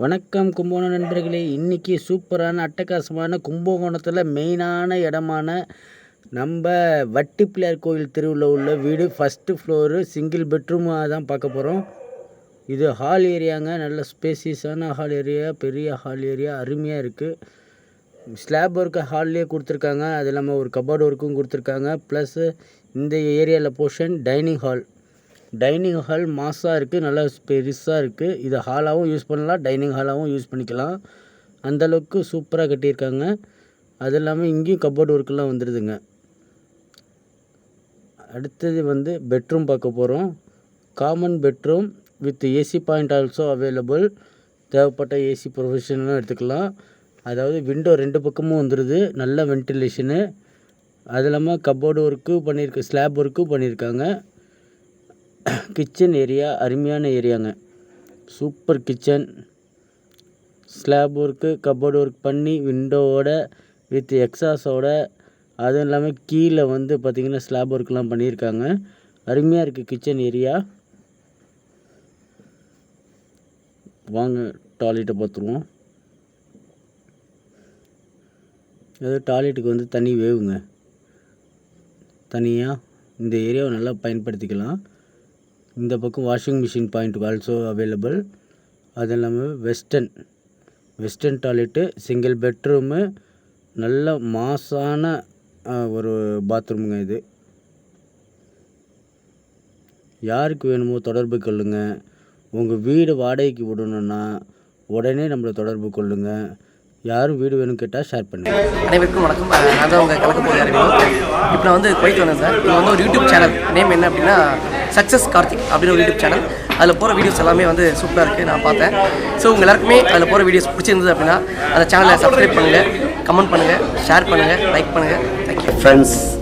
வணக்கம் கும்பகோணம் நண்பர்களே. இன்றைக்கி சூப்பரான அட்டகாசமான கும்பகோணத்தில் மெயினான இடமான நம்ம வட்டி பிள்ளையார் கோயில் தெருவில் உள்ள வீடு. ஃபஸ்ட்டு ஃப்ளோரு சிங்கிள் பெட்ரூமாக தான் பார்க்க போகிறோம் இது ஹால் ஏரியாங்க நல்ல ஸ்பேசியஸான ஹால் ஏரியா பெரிய ஹால் ஏரியா அருமையாக இருக்குது ஸ்லாப் ஒர்க்கு ஹால்லேயே கொடுத்துருக்காங்க. அது இல்லாமல் ஒரு கபோர்டு ஒர்க்கும் கொடுத்துருக்காங்க. ப்ளஸ்ஸு இந்த ஏரியாவில் portion dining hall dining hall மாஸாக இருக்குது நல்லா பெருசாக இருக்குது இதை ஹாலாகவும் யூஸ் பண்ணலாம் டைனிங் ஹாலாகவும் யூஸ் பண்ணிக்கலாம். அந்தளவுக்கு சூப்பராக கட்டியிருக்காங்க. அது இல்லாமல் இங்கேயும் கபோர்டு ஒர்க்கெலாம் வந்துடுதுங்க அடுத்தது வந்து பெட்ரூம் பார்க்க போகிறோம் common bedroom with AC point also available தேவைப்பட்ட ஏசி ப்ரொஃபஷனலும் எடுத்துக்கலாம். அதாவது விண்டோ ரெண்டு பக்கமும் வந்துடுது நல்ல வென்டிலேஷனு அது இல்லாமல் கபோர்டு ஒர்க்கு பண்ணியிருக்கு ஸ்லாப் ஒர்க்கும் பண்ணியிருக்காங்க கிச்சன் ஏரியா அருமையான ஏரியாங்க. Super kitchen. Slab work cupboard work பண்ணி விண்டோவோட வித் எக்ஸாஸோட அதுவும் இல்லாமல் கீழே வந்து பார்த்திங்கன்னா ஸ்லாப் ஒர்க்லாம் பண்ணியிருக்காங்க. அருமையாக இருக்குது கிச்சன் ஏரியா. வாங்க டாய்லெட்டை பார்த்துருவோம் அது டாய்லெட்டுக்கு வந்து தண்ணி வேவுங்க. தனியாக இந்த ஏரியாவை நல்லா பயன்படுத்திக்கலாம். இந்த பக்கம் washing machine point also available அது இல்லாமல் western western toilet single bedroom நல்ல மாசான ஒரு பாத்ரூமுங்க இது. யாருக்கு வேணுமோ தொடர்பு கொள்ளுங்கள் உங்கள் வீடு வாடகைக்கு விடணுன்னா உடனே நம்மளை தொடர்பு கொள்ளுங்கள் யாரும் வீடு வேணும் கேட்டால் ஷேர் பண்ணுங்கள் அனைவருக்கும் வணக்கம். நான் தான் உங்கள் கலக்க இப்போ நான் வந்து குவைத் வந்தேன் சார். இது வந்து ஒரு யூடியூப் சேனல் நேம் என்ன அப்படின்னா சக்ஸஸ் கார்த்திக் அப்படின்னு ஒரு யூடியூப் சேனல் அதில் போகிற வீடியோஸ் எல்லாமே வந்து சூப்பராக இருக்குது நான் பார்த்தேன். ஸோ உங்கள் எல்லாருக்குமே அதில் போகிற வீடியோஸ் பிடிச்சிருந்தது அப்படின்னா அந்த சேனலை சப்ஸ்கிரைப் பண்ணுங்கள் கமெண்ட் பண்ணுங்கள் ஷேர் பண்ணுங்கள் லைக் பண்ணுங்கள் தேங்க்யூ ஃப்ரெண்ட்ஸ்